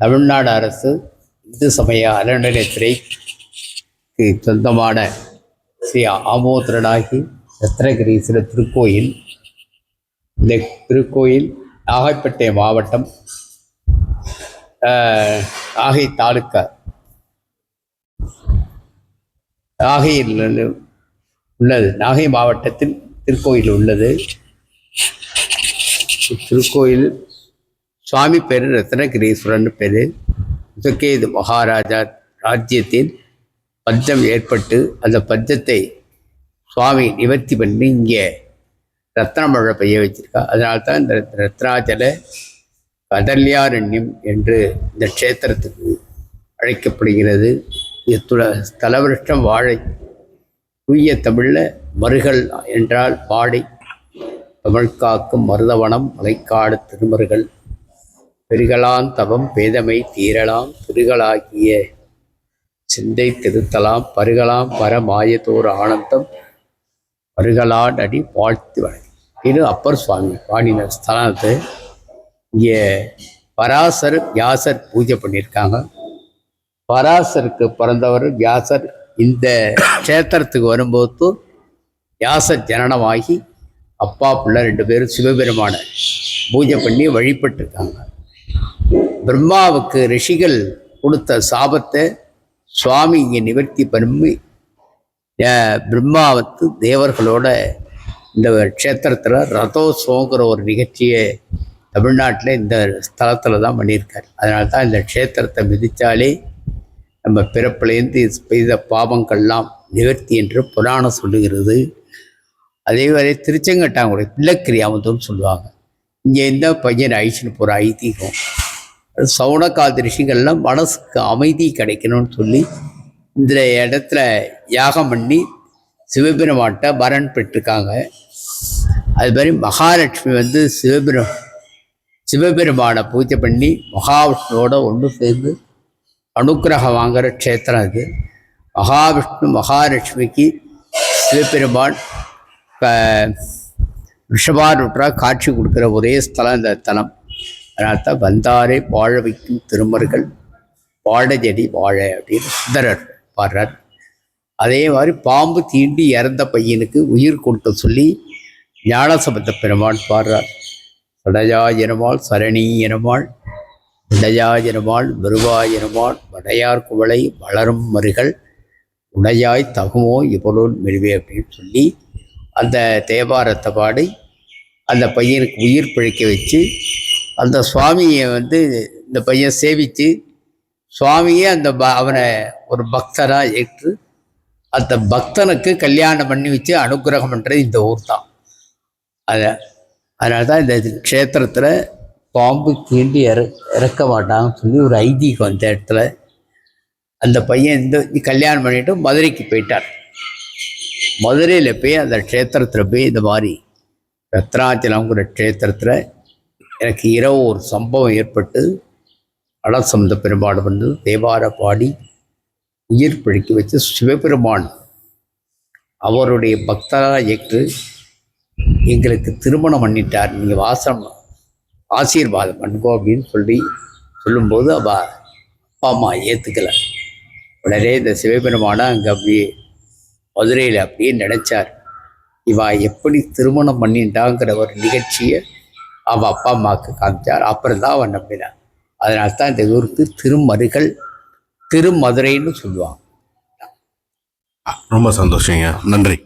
தமிழ்நாடு அரசு இந்து சமய அறநிலையத்துறைக்கு சொந்தமான ஸ்ரீ ஆமோதரனாகி ரத்னகிரீஸ்வரர் திருக்கோயில். இந்த திருக்கோயில் நாகைப்பட்டை மாவட்டம் ஆஹ், நாகை தாலுக்கா நாகையில் உள்ளது. நாகை மாவட்டத்தில் திருக்கோயில் உள்ளது. திருக்கோயில் சுவாமி பேர் ரத்னகிரீஸ்வரன் பேர். சுகேது மகாராஜா ராஜ்யத்தில் பஞ்சம் ஏற்பட்டு அந்த பஞ்சத்தை சுவாமி நிவர்த்தி பண்ணி இங்கே ரத்னமழை பெய்ய வச்சிருக்கா. அதனால தான் இந்த ரத்னாச்சல கடல்யாரண்யம் என்று இந்த க்ஷேத்திரத்துக்கு அழைக்கப்படுகிறது. இத்துல ஸ்தலவருஷ்டம் வாழை தூய தமிழில் மருகள் என்றால் பாடை தமிழ் காக்கும் மருதவனம் மலைக்காடு திருமருகள் பெருகலான் தவம் பேதமை தீரலாம் திருகளாகிய சிந்தை திருத்தலாம் பருகலாம் பர மாயத்தோர் ஆனந்தம் பருகலான் அடி வாழ்த்து வணங்கி. இது அப்பர் சுவாமி பாடின ஸ்தலத்தை இங்கே பராசர் வியாசர் பூஜை பண்ணியிருக்காங்க. பராசருக்கு பிறந்தவர் வியாசர். இந்த க்ஷேத்திரத்துக்கு வரும்போது வியாசர் ஜனனமாகி அப்பா பிள்ளை ரெண்டு பேரும் சிவபெருமான பூஜை பண்ணி வழிபட்டிருக்காங்க. பிரம்மாவுக்கு ரிஷிகள் கொடுத்த சாபத்தை சுவாமி இங்கே நிவர்த்தி பண்ணி பிரம்மாவத்து தேவர்களோட இந்த க்ஷேத்திரத்தில் ரதோத்சவங்கிற ஒரு நிகழ்ச்சியை தமிழ்நாட்டில் இந்த ஸ்தலத்தில் தான் பண்ணியிருக்கார். அதனால தான் இந்த க்ஷேத்திரத்தை மிதித்தாலே நம்ம பிறப்பிலேருந்து செய்த பாவங்கள்லாம் நிவர்த்தி என்று புராணம் சொல்லுகிறது. அதே மாதிரி திருச்செங்கட்டாங்குடி பிள்ளைக்கிரியாமத்துன்னு சொல்லுவாங்க. இங்கே இருந்தால் பையன் அழிச்சுன்னு போகிற ஐதீகம். சவுனகால் ரிஷிகள்லாம் மனசுக்கு அமைதி கிடைக்கணும்னு சொல்லி இந்த இடத்துல யாகம் பண்ணி சிவபெருமான்கிட்ட வரன் பெற்றிருக்காங்க. அது மாதிரி மகாலட்சுமி வந்து சிவபெரு சிவபெருமானை பூஜை பண்ணி மகாவிஷ்ணுவோட ஒன்று சேர்ந்து அனுக்கிரகம் வாங்குற க்ஷேத்திரம் அது. மகாவிஷ்ணு மகாலட்சுமிக்கு சிவபெருமான் க- ரிஷபாரூட்டரா காட்சி கொடுக்குற ஒரே ஸ்தலம் இந்த தலம். அதனால் தான் வந்தாரை வாழ வைக்கும் திருமர்கள் வாழஜடி வாழ அப்படின்னு சுந்தரர் பாடுறார். அதே மாதிரி பாம்பு தீண்டி இறந்த பையனுக்கு உயிர் கொடுக்க சொல்லி ஞானசபத்த பெருமான் பாடுறார். சடஜாயிரமாள் சரணி எனமாள் இடையாயிரமாள் வருவாயிரமாள் வடையார் குவளை வளரும் மருகள் உடையாய் தகுமோ இவளோன் மெருவே அப்படின்னு சொல்லி அந்த தேவாரத்தை பாடி அந்த பையனுக்கு உயிர் பிழைக்க வச்சு அந்த சுவாமியை வந்து இந்த பையன் சேவித்து சுவாமியே அந்த ப அவனை ஒரு பக்தராக ஏற்று அந்த பக்தனுக்கு கல்யாணம் பண்ணி வச்சு அனுக்கிரகம் பண்ணுறது இந்த ஊர் தான். அதை அதனால தான் இந்த க்ஷேத்திரத்தில் பாம்பு கீண்டி இற இறக்க மாட்டாங்கன்னு சொல்லி ஒரு ஐதீகம் அந்த இடத்துல. அந்த பையன் இந்த இந்த கல்யாணம் பண்ணிட்டு மதுரைக்கு போயிட்டார். மதுரையில் போய் அந்த க்ஷேத்திரத்தில் போய் இந்த மாதிரி ரத்னாச்சலங்கிற க்ஷேத்திரத்தில் எனக்கு இரவு ஒரு சம்பவம் ஏற்பட்டு அலசந்த பெருமாள் வந்து தேவார பாடி உயிர் பிழைக்க வச்சு சிவபெருமான் அவருடைய பக்தராக ஏற்று எங்களுக்கு திருமணம் பண்ணிட்டார். நீங்கள் வாசம் ஆசீர்வாதம் பண்ணுங்கோ அப்படின்னு சொல்லி சொல்லும்போது அவ அப்பா அம்மா ஏற்றுக்கலை உடனே இந்த சிவபெருமானை அங்கே அப்படியே மதுரையில் அப்படியே நினைச்சார். இவா எப்படி திருமணம் பண்ணிட்டாங்கிற ஒரு நிகழ்ச்சியை அவள் அப்பா அம்மாவுக்கு காமிச்சார். அப்புறம் தான் அவன் நம்பினான். அதனால தான் இந்த ஊருக்கு திருமருகள் திருமதுரைன்னு சொல்லுவாங்க. ரொம்ப சந்தோஷங்க நன்றி.